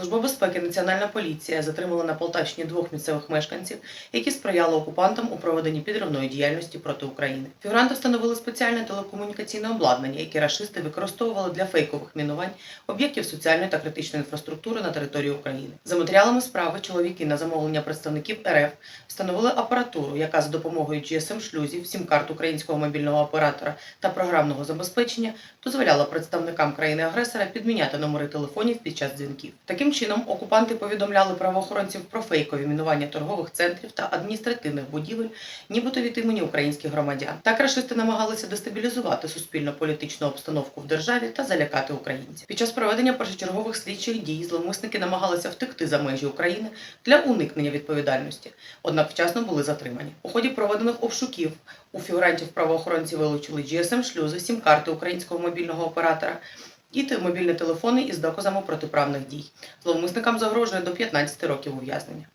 Служба безпеки Національна поліція затримала на Полтавщині двох місцевих мешканців, які сприяли окупантам у проведенні підривної діяльності проти України. Фігуранти встановили спеціальне телекомунікаційне обладнання, яке рашисти використовували для фейкових мінувань об'єктів соціальної та критичної інфраструктури на території України. За матеріалами справи чоловіки на замовлення представників РФ встановили апаратуру, яка за допомогою GSM-шлюзів, сім-карт українського мобільного оператора та програмного забезпечення дозволяла представникам країни-агресора підміняти номери телефонів під час дзвінків. Таким чином, окупанти повідомляли правоохоронців про фейкові мінування торгових центрів та адміністративних будівель, нібито від імені українських громадян. Так рашисти намагалися дестабілізувати суспільно-політичну обстановку в державі та залякати українців. Під час проведення першочергових слідчих дій зловмисники намагалися втекти за межі України для уникнення відповідальності, однак вчасно були затримані. У ході проведених обшуків у фігурантів правоохоронці вилучили GSM-шлюзи, сім-карти українського мобільного оператора і те- мобільні телефони із доказами протиправних дій. Зловмисникам загрожує до 15 років ув'язнення.